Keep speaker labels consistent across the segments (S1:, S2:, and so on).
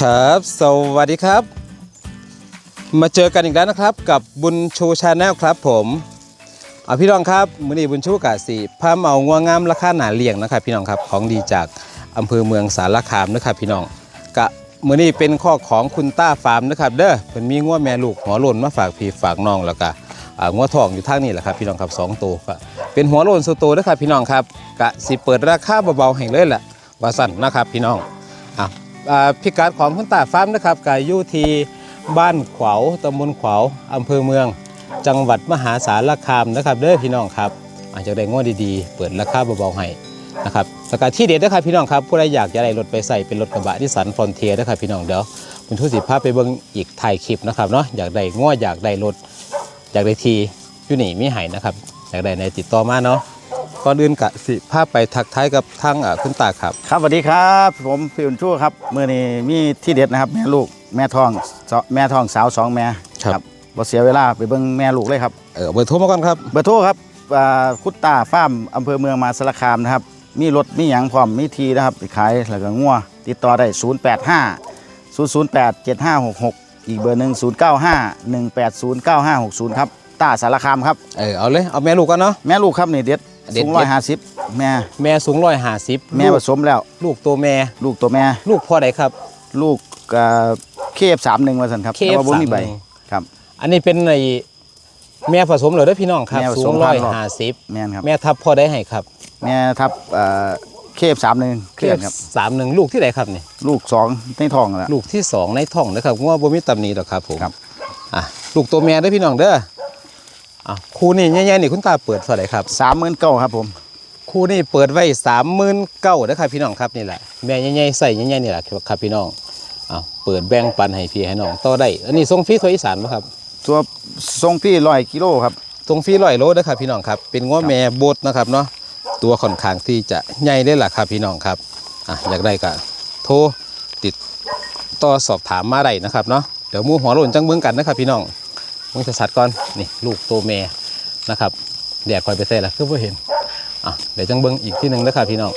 S1: ครับ สวัสดีครับ มาเจอกันอีกแล้วนะครับ กับบุญชูชาแนลครับผมเอาพี่น้องครับมือนี้บุญชูกาสีพาเมางัวงามราคาหนาเลี่ยงนะครับ พี่น้องครับของดีจากอำเภอเมืองสารคามนะครับพี่น้องกะมือนี้เป็นข้อของคุณต้าฟาร์มนะครับ เด้อเพิ่นมีงัวแม่ลูกหัวโลนมาฝากพี่ฝากน้องแล้วก็อ่างัวทองอยู่ทางนี้แหละครับพี่น้องครับสองตัวเป็นหัวโลนสโตนะครับพี่น้องครับกะสิเปิดราคาเบาๆให้เลยแหละว่าสั่นนะครับพี่น้องอะอ่า พิกัดของคุณตาฟาร์มนะครับกายอยู่ที่บ้านขวาวตำบลขวาวอำเภอเมือง จังหวัดมหาสารคามนะครับเด้อพี่น้องครับ อาจจะได้งวดดีๆ เปิดราคาเบาๆให้นะครับสกัดที่เด็ดนะครับพี่น้องครับผู้ใดอยากจะได้รถไปใส่เป็นรถกระบะที่สันฟรอนเทียนะครับพี่น้องเดี๋ยวคุณทุสิภาพไปเบิ่งอีกถ่ายคลิปนะครับเนาะอยากได้งวดอยากได้รถอยากได้ทีอยู่นี่มีให้นะครับอยากได้ในติดต่อมาเนาะ ก่อนอื่นกะสิภาพไปทักทายกับทางอ่าคุณตาครับ
S2: ครับสวัสดีครับ ผมพี่อุ่นชู้ครับเมื่อนี้มีที่เด็ดนะครับ แม่ลูกแม่ทองสแม่ทองสาวสองแม่
S1: ครับ
S2: บ่เสียเวลาไปเบิ่งแม่ลูกเลยครับ
S1: เออเบอร์โทรมาก่อนครับ
S2: เบอร์โทรครับอ่าคุตตาฟาร์มอำเภอเมืองมหาสารคามนะครับ มีรถมีหยังพร้อมมีทีนะครับไปขายแล้วก็งัวติดต่อได้ 085 008 7566 อีกเบอร์หนึ่ง095 180 9560 ครับตาสารคามครับ
S1: เออเอาเลยเอาแม่ลูกกันเนาะ
S2: แม่ลูกครับนี่เด็ด
S1: เด็ด
S2: สูงร้อยห้าสิบแม่
S1: แม่สูงร้อยห้าสิบ
S2: แม่ผสมแล้ว
S1: ลูกตัวแม่
S2: ลูกตัวแม่
S1: ลูกพ่อใดครับ
S2: ลูกเคฟสามหนึ่งว่าสันครับ
S1: KF
S2: แต่ว่าบ่มีใบ
S1: 31
S2: ครับ
S1: อันนี้เป็นในแม่ผสมเหรอเด้อพี่น้องครับ
S2: แม่ผ
S1: สู
S2: ส
S1: ง
S2: ม
S1: ร้อย
S2: พันธุ์หรอ
S1: ห้าสิบ
S2: แม่นครับ
S1: แม่ทับพ่อได้ให้ครับ
S2: แม่ทับเคฟสามหนึ่งเคลื่อนครับ
S1: สามหนึ่งลูกที่ไหนครับนี่
S2: ลูกสองในท้องแล้ว
S1: ลูกที่สองในท้องนะครับงัวบ่มีตำหนิหรอกครับผม
S2: ครับ
S1: อะลูกตัวแม่เด้อพี่น้องเด้อ อะคู่นี้ใหญ่ๆนี่คุณตาเปิดเท่าไหร่ครับ
S2: สามหมื่นเก้าครับผม
S1: คู่นี้เปิดไว้สามหมื่นเก้านะครับพี่น้องครับนี่แหละแม่ใหญ่ๆใส่ใหญ่ๆนี่แหละครับพี่น้องอ้าวเปิดแบ่งปันให้พี่ให้น้องต่อได้ อันนี้ทรงฟรีทัวอีสานป่ะครับ
S2: ตัวทรงพี่ร้อยกิโลครับ
S1: ทรงฟรีร้อยโลนะครับพี่น้องครับเป็นง้อแม่โบดนะครับเนาะตัวค่อนข้างที่จะใหญ่ได้แหละครับพี่น้องครับอะอยากได้ก็โทรติดต่อสอบถามมาได้นะครับเนาะเดี๋ยวหมูหัวโลนจังเมืองกันนะครับพี่น้อง มึงจะสัดก่อนนี่ลูกตัวแม่นะครับแดดคอยไปเซ่ละคือเ่เห็นอะเดี๋ยวจังเบิ้งอีกที่หนึ่งนะครับพี่น้อง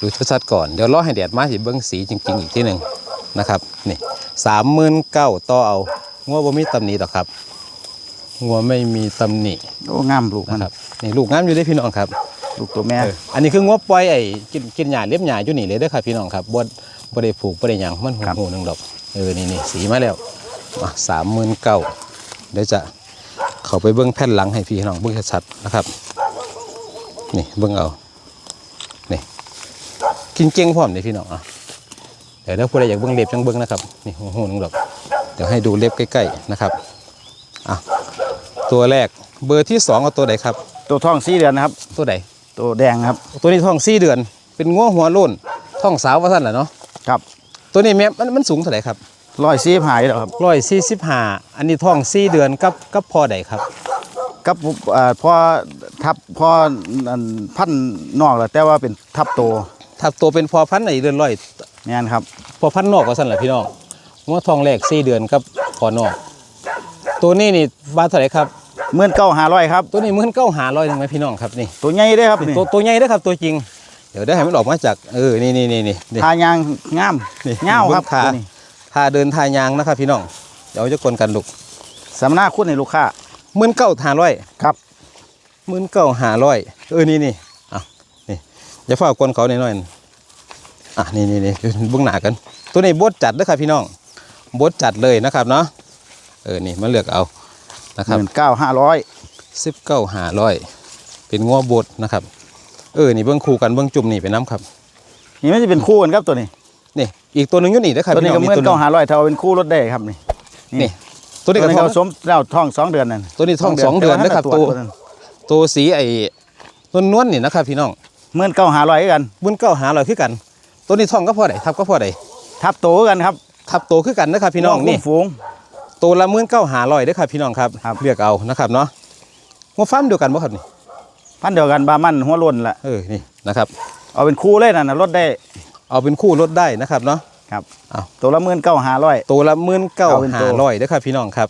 S1: ดูชัดๆก่อนเดี๋ยวรอให้แดดมาสิเบิ้งสีจริง ๆ อีกที่หนึ่งนะครับนี่สามหมื่นเก้าต่อเอางัวบ่มีตำหนิหรอกครับงัวไม่มีตำหนิ
S2: โอ้งามลูกมัน
S1: นะครับนี่ลูกงามอยู่ได้อพี่น้องครับ
S2: ลูกตัวแม่
S1: เอออันนี้คืองัวปล่อยไอ้กินกินหญ้าเล็บหญ้าอยู่นี่เลยเด้อครับพี่น้องครับบ่บ่ได้ผูกบ่ได้หยังมันหูหูหนึงดอกเออนี่นี่สีมาแล้วมาสามหมื่นเก้า เดี๋ยวจะเข้าไปเบิ้งแผ่นหลังให้พี่น้องเบิ้งชัดๆนะครับ นี่เบิ้งเอานี่กินเก่งพร้อมนี่พี่น้องอะเดี๋ยวถ้าผู้ใดอยากเบิ้งเล็บจังเบิ้งนะครับนี่หูหูหนึงดอกเดี๋ยวให้ดูเล็บใกล้ๆนะครับอะตัวแรกเบอร์ที่สองเอาตัวไหนครับ
S2: ตัวท้องสี่เดือนนะครับ
S1: ตัวไหน
S2: ตัวแดงครับ
S1: ตัวนี้ท้องสี่เดือน เป็นงัวหัวโล้นท้องสาวว่าท่านแหละเนาะ
S2: ครับ
S1: ตัวนี้แม่มันมันสูงเท่าไหร่ครับ
S2: ร้อยสี่หายแล้วครับ
S1: ร้อยสี่สิบห้าอันนี้ท้องสี่เดือนกับกับพอใดครับ
S2: กับเอ่อพอทับพออันพันนอกแล้วแต่ว่าเป็นทับโต
S1: ถ้าตัวเป็นพอพันธุ์ไหนเดือนร้อย
S2: แม่นครับ
S1: พอพันธุ์นอกว่าท่านแหละพี่น้องงัวท้องแรกสี่เดือนกับพอนอก ตัวนี้นี่บาทเท่าไหร่ครับ
S2: เมื่อนเก้าหาร้อยครับ
S1: ตัวนี้มันเก้าหาร้อยหนึ่งไหมพี่น้องครับนี่
S2: ตัวใหญ่เด้อครับนี่
S1: ตัวตัวใหญ่เด้อครับตัวจริง เดี๋ยวได้ให้มันออกมาจากเออนี่นี่นี่นี่นี่
S2: ทายางงาม
S1: นี่
S2: เงาวครับ
S1: ขา
S2: ตัวนี้
S1: ทาเดินทายางนะครับพี่น้อง เดี๋ยวจะกลนกันลูก
S2: สำนาคุณในลูกค้า
S1: หมื่นเก้าหาร้อย
S2: ครับ
S1: หมื่นเก้าหาร้อยเออนี่นี่อะนี่อย่าเฝ้ากวนเขาหน่อยๆอะนี่นี่นี่เบื้องหน้ากัน ตัวนี้บดจัดเด้อครับพี่น้องบดจัดเลยนะครับเนาะเออนี่มาเลือกเอานะครับ
S2: หมื่นเก้าห้าร้อย
S1: สิบเก้าหาร้อยเป็นงัวบดนะครับ เออนี่เบื้องคู่กันเบื้องจุ่มนี่เป็นน้ำครับ
S2: นี่ไม่จะเป็นคู่กันครับตัวนี้
S1: นี่อีกตัวหนึงอยู่นี่เด้อครับ
S2: ตัวนี้
S1: พี่
S2: ก็
S1: น้อง
S2: เมื่อน
S1: ตัวห
S2: เก้า
S1: นึง
S2: หาร้อยเท่าเป็นคู่รถได้ครับนี่
S1: นี่ตัว
S2: ตัว
S1: นี้
S2: นี้
S1: ก็
S2: ก็
S1: ท้อง
S2: ผสมแล้วท้องสองเดือนนั่น
S1: ตัวนี้ท้องสองเดือนนะครับ
S2: ตัว
S1: ตัว
S2: นั้น
S1: ตัวสีไอ้ต้นนวลนี่นะครับพี่น้อง
S2: เมื่อนเก้าหาร้อยกัน
S1: บุญเก้าหาร้อยคือกัน ตัวนี้ท้องก็พอได้ทับก็พอได้
S2: ทับโตกันครับ
S1: ทับโตคือกันนะครับพี่น้องนี่
S2: คุ้มฝูง
S1: ตัวละหมื่นเก้าหาร้อยเด้อครับพี่น้องครับ
S2: ครับ
S1: เลือกเอานะครับเนาะงบฟาร์มเดียวกันบ่ครับนี่
S2: พันเดียวกันบามันหัวโล้นแหละ
S1: เออนี่นะครับ
S2: เอาเป็นคู่เลยนั่นนะรถได้
S1: เอาเป็นคู่ลดได้นะครับเนาะ
S2: ครับ
S1: เอา
S2: ตัวละเมื่อนเก้าหาร้อย
S1: ตัวละหมื่นเก้า
S2: เอาเป็น
S1: หา
S2: ตัว
S1: ร้อยเด้อครับพี่น้องครับ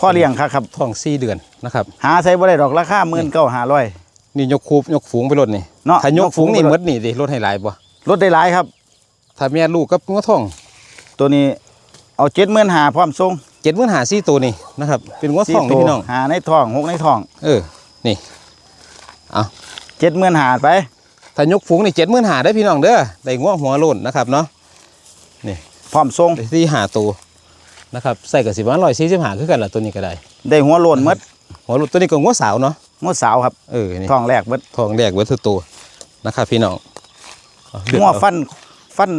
S2: พ่อเลี้ยงครับครับ
S1: ท้องสี่เดือนนะครับ
S2: หาใส่บ่ได้ดอกราคาเมื่อนเก้าหาร้อย
S1: นี่ยกคูบยกฝูงไปรถนี่
S2: เนาะ
S1: ถ้าย
S2: ย
S1: ก
S2: กฝู
S1: ฝูง
S2: ง
S1: นี่
S2: ไปรถ
S1: หมดนี่ดิรถให้หลายบ่
S2: รถได้หลายครับ
S1: ถ้าแม่ลูกกับงัวทอง
S2: ตัวนี้เอาเจ็ดหมื่นหาพร้อมทรง
S1: เจ็ดหมื่นหาสี่ตัวนี่นะครับเป็นงัวทอง
S2: ตั
S1: นี่
S2: ว
S1: พี่น้อง
S2: หาในท้องหกในท้อง
S1: เออนี่
S2: เจ็ดหมื่นหาไป
S1: ถ้ายกฝูงนี่เจ็ดหมื่นหาได้อพี่น้องเด้อได้งัวหัวโล้นนะครับเนาะ
S2: พร้อมทรง
S1: ได้ที่หาตัวนะครับใส่กับสิบวันร้อยสี่สิบหาคือกันละตัวนี้ก็ได้
S2: ได้หัวโลนหมด
S1: หัวโล้นตัวนี้ก็งัวสาวเนาะ
S2: หัวสาวครับ
S1: เออนี่
S2: ท้องแรกเบิด
S1: ทองแรกเวัตถุตัวนะครับพี่น้องเอาเลือก
S2: หัว
S1: เอา
S2: ฟันฟัน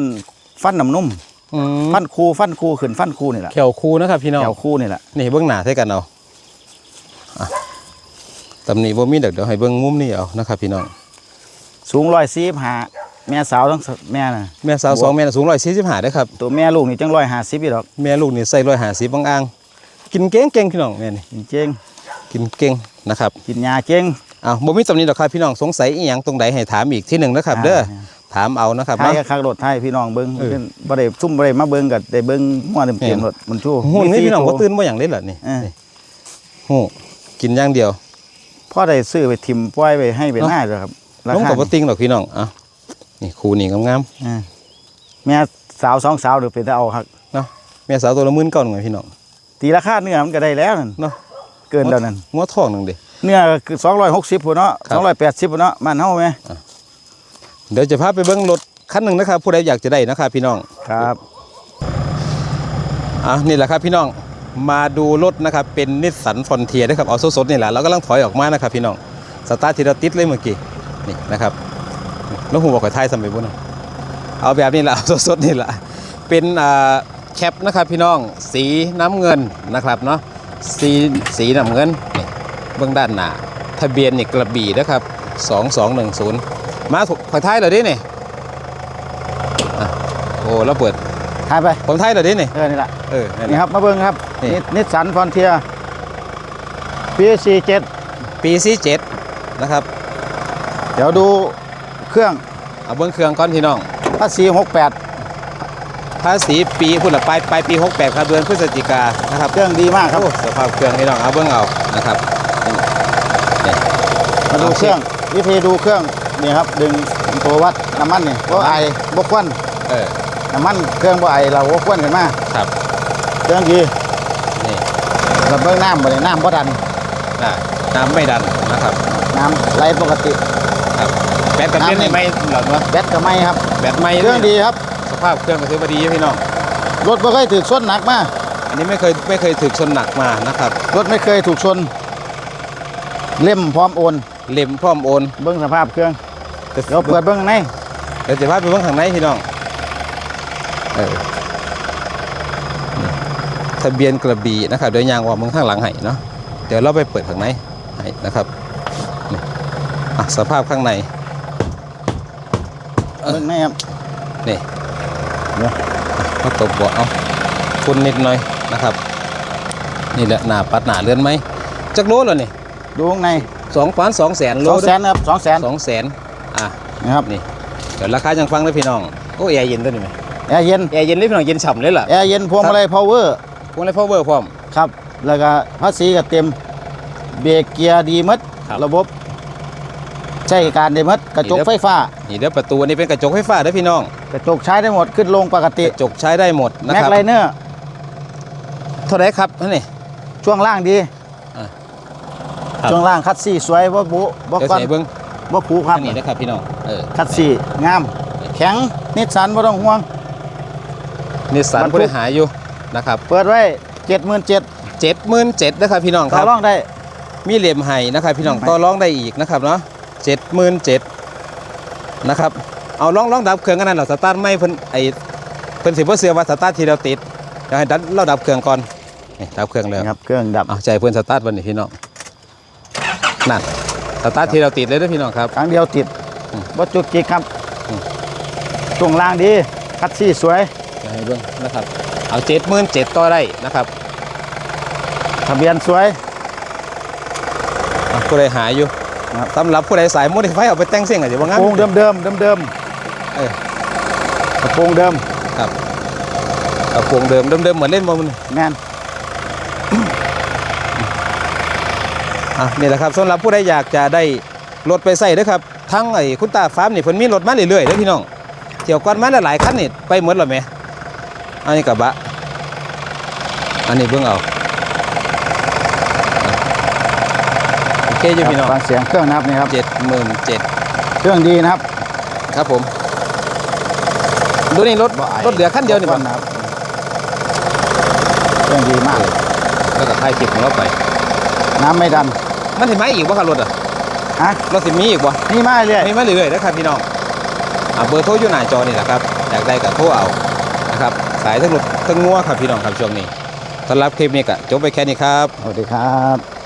S2: ฟันน้ำนุ่ม
S1: อืม
S2: ฟันคูฟันคูขึ้นฟันคูนี่แหละ
S1: แขวคูนะครับพี่น้อง
S2: แถวคูนี่แหละ
S1: นี่เบื้องหน้าใส่กันเอาอะตำหนิบ่มีเด็กเดี๋ยวให้เบื้องมุมนี่เอานะครับพี่น้อง
S2: สูงร้อยสี่หาแม่สาวทั้งแม่น่ะ
S1: แม่สาวสองแม่น่ะสูงร้อยสี่สิบห้าได้อครับ
S2: ตัวแม่ลูกนี่จังร้อยหาสิบอีดอก
S1: แม่ลูกนี่ใส่ร้อยห้าสิบบางอ่างกินเก่งเก่งพี่น้องแม่นี่
S2: เจ๊ง
S1: กินเก่งนะครับ
S2: กินยาเก่ง
S1: อ้าวบ่มีตำหนิดอกครับพี่น้องสงสัยอีหยังตรงใดให้ถามอีกที่หนึ่งนะครับ เด้อถามเอานะครับ
S2: ไทย
S1: เนาะ
S2: ก็คักรถไทยพี่น้องเบิ้ง
S1: เออ
S2: บ่ได้ซุ่มบ่ได้มาเบิ้งกับได้เบิ้งหัวเต็ม
S1: แม่น
S2: ๆรถมันชู้
S1: หุ่นนี่พี่น้อง
S2: มี
S1: บ่
S2: สี่
S1: ตื่นบ่อย่างเล่นล่ะนี่
S2: เออ
S1: นี่โหกินอย่างเดียว
S2: พ่อได้ซื้อไปทิมปล่อยไปให้ไป
S1: เนาะ
S2: หน้าเลยครับรา
S1: ลง
S2: คา
S1: กับบ่ติงหรอกพี่น้องอะนี่ครูนี่งาม
S2: เออแม่สาวสองสาวเดี๋ยวไปจะเอาครับ
S1: ๆแม่สาวตัวละหมื่นเก้าหนึ่งไงพี่น้อง
S2: ตีราคาเนื้อมันก็ได้แล้วนั่น
S1: เนาะ
S2: เกินแล้วนั่น
S1: งัวทองหนึ่งเด้
S2: เนื้อก็คือ260พุ่นเนาะ
S1: ครับ
S2: 280พุ่นเนาะมันเฮาไหม
S1: เดี๋ยวจะพาไปเบิ้งรถคันหนึ่งนะครับผู้ใดอยากจะได้นะครับพี่น้อง
S2: ครับ
S1: อะนี่แหละครับพี่น้องมาดูรถนะครับเป็นนิสสันฟอนเทียนะครับเอาสดๆนี่แหละเรากำลังถอยออกมานะครับพี่น้องสตาร์ททีละติดเลยเมื่อกี้ นี่นะครับแล้วหูบอกขอท้ายสมัยบุญนะเอาแบบนี้แหละเอาสดๆนี่แหละเป็นอ่าแคปนะครับพี่น้องสีน้ำเงินนะครับเนาะสีสีน้ำเงินนี่เบื้องด้านหน้าทะเบียนนี่กระบี่นะครับ2210 มาถูกขอท้ายเหรอดินี่อะโอ้แล้วเปิด
S2: ถ่ายไป
S1: ผมท้ายเหรอดินี่
S2: เออนี่ล่ะ
S1: เออนั่นแห
S2: นี่
S1: ละ
S2: ครับมาเบิ่งครับ
S1: นี่
S2: นิสสันฟอนเทียปี47
S1: ปีซีเจ็ดนะครับ
S2: เดี๋ยวดูเครื่อง
S1: เอาเบิ้งเครื่องก้อนพี่น้อง
S2: ภาษี68
S1: ภาษีปีพุ่นละปลายปลายปี 68 ครับเดือนพฤศจิกายนนะครับ
S2: เครื่องดีมากครับ
S1: โอ้สภาพเครื่องพี่น้องเอาเบิ้งเอานะครับนี่
S2: มาดู
S1: โอเค
S2: เครื่องวิธีดูเครื่องนี่ครับดึงตัววัดน้ำมันนี่บ่ไอบ่ควัน
S1: เออ
S2: น้ำมันเครื่องบ่ไอเราบ่ควันกันมา
S1: ครับ
S2: เครื่องดี
S1: นี่
S2: เราเบิ่งน้ำบ่ได้น้ำบ่ดัน
S1: ได้น้ำไม่ดันนะครับ
S2: น้ำไหลปกติ
S1: ครับแบตกันเป็น
S2: น้ำนี่
S1: ไม่หลอดวะ
S2: แบตก็ไม่ครับ
S1: แบตไม่
S2: เครื่องดีครับ
S1: สภาพเครื่องก็ถือว่าดีอยู่พี่น้อง
S2: รถบ่เคยถูกชนหนักมา
S1: อันนี้ไม่เคยไม่เคยถึกชนหนักมานะครับ
S2: รถไม่เคยถูกชน เล่มพร้อมโอน
S1: เล่มพร้อมโอน
S2: เบิ่งสภาพเครื่อง
S1: เดี๋
S2: เดี๋ยวเปิดเบิ่งข้างใน
S1: เดี๋ยวจะพาไปเบิ้งข้างในพี่น้องเออนี่ทะเบียนกระบี่นะครับเดี๋ยวยางว่ามึงข้างหลังให้เนาะเดี๋ยวเราไปเปิดข้างในให้นะครับนี่อะ สภาพข้างในเออ
S2: เบิ่งในครับ
S1: นี่
S2: เดี๋ยว
S1: มาตบเบาะเอาฝุ่นนิดหน่อยนะครับ นี่แหละหน้าปัดหน้าเลื่อนไหมจักโลแล้วนี่
S2: ดูข้างใน
S1: สองพันสองแสนโล
S2: สองแสนครับสองแสน
S1: สองแสนอะ
S2: นะครับ
S1: นี่เดี๋ยวราคายังฟังเลยพี่น้องโอ้แอร์เย็นตัวนี้ไหม
S2: แอร์เย็น
S1: แอร์เย็นเลยพี่น้องเย็นฉ่ำเลยล่ะ
S2: แอร์เย็นพวงมาลัยพาวเวอร์
S1: พวงไรพาวเวอร์พร้อม
S2: ครับ แล้วก็ภาษีก็เต็มเบรกเกียร์ดีหมัด
S1: ครับ
S2: ระบบ ใช้การได้หมัดกระจก
S1: นี่เด้อ
S2: ไฟฟ้า
S1: นี่เดี๋ยวประตูอันนี้เป็นกระจกไฟฟ้าเด้อพี่น้อง
S2: กระจกใช้ได้หมดขึ้นลงปกติ
S1: กระจกใช้ได้หมดนะ
S2: แม็ก
S1: ครับ
S2: ไลเนอร์
S1: เท่าไหรครับนั่นนี่
S2: ช่วงล่างดี
S1: อ่าครับ
S2: ช่วงล่างคัดซี่สวยบ่บุบ่
S1: เดี๋ยว
S2: ก้อน
S1: ใส่เบิ้ง
S2: บ่ผูครั
S1: อั
S2: บ
S1: นนี้นะครับพี่น้องเออ
S2: คัดซี่งาม แข็งนิสสันบ่ต้องห่วง
S1: นิสสัน
S2: บรรทุก
S1: ผู้ได้หาอยู่นะครับ
S2: เปิดไว้77,000
S1: เจ็ดหมื่นเจ็ดนะครับพี่น้องค
S2: ต่อ
S1: รับ
S2: รองได้
S1: มีเหลี่ยมไห้นะครับพี่น้อง
S2: ไม่
S1: ต่อร้องได้อีกนะครับเนาะเจ็ดหมื่นเจ็ดนะครับเอาลองลองดับเครื่องกันนั่นเหรอสตาร์ทไม่เพิ่นไอเพิ่นสิบ่เสือว่าสตาร์ททีเราติดเดี๋ยวให้ดับเราดับเครื่องก่อนนี่ดับเครื่องแล้ว
S2: ครับเครื่องดับ
S1: เอาใจเพื่อนสตาร์ทวันนี้พี่น้องนั่นสตาร์ททีเราติดเลยนะพี่น้องครับ
S2: ครั้งเดียวติด
S1: อืม
S2: บ่จุกจิกครับ
S1: อืม
S2: ช่วงล่างดีคัดซี่สวย
S1: จะให้เบิ่งนะครับ เอาเจ็ดหมื่นเจ็ดต่อได้นะครับ
S2: ทะเบียนสวย
S1: อะผู้ใดหาอยู่
S2: ครับ
S1: สำหรับผู้ใดสายโมดิไฟเอาไปแต่งเสียงอาจจะว่างาม
S2: โปรงเดิมเดิมเดิมเดิม
S1: เออ
S2: กระโปรงเดิม
S1: ครับเอาพวงเดิมเดิมๆเหมือนเล่นบอลมัน
S2: แม่น
S1: อะนี่แหละครับสำหรับผู้ใดอยากจะได้รถไปใส่เด้อครับทั้งไอ้คุณตาฟาร์มนี่เพิ่นมีรถมาเรื่อยๆเด้อพี่น้องที่ยวก่อนมาหลายๆคันนี่ไปหมดแล้วไหมอันนี้กระบะอันนี้เบิ่งเอาโอ เคอยู่พี่น้อง
S2: ฟังเสียงเครื่องนะครับนี่ครับ
S1: เจ็ดหมื่นเจ็ด
S2: เครื่องดีนะครับ
S1: ครับผม ดูนี่รถ
S2: บ่ไร
S1: ถเหลือคันเดียวนี่บ่
S2: นะครับเครื่องดีมาก
S1: แล้วก็ถ่ายคลิปของเราไป
S2: น้ำไม่ดัน
S1: มันสิมาอีกบ่ครับรถอะ
S2: ฮะ
S1: รถสิมีอีกบ่
S2: นี่มาเรื่อย
S1: มีมาเรื่อยๆนะครับพี่น้องอ่าเบอร์โทรอยู่หน้าจอนี่แหละครับอยากได้ก็โทรเอานะครับสายทั้งรถทั้งงัวครับพี่น้องครับช่วงนี้สำหรับคลิปนี้ก็จบไปแค่นี้ครับ
S2: สวัสดีครับ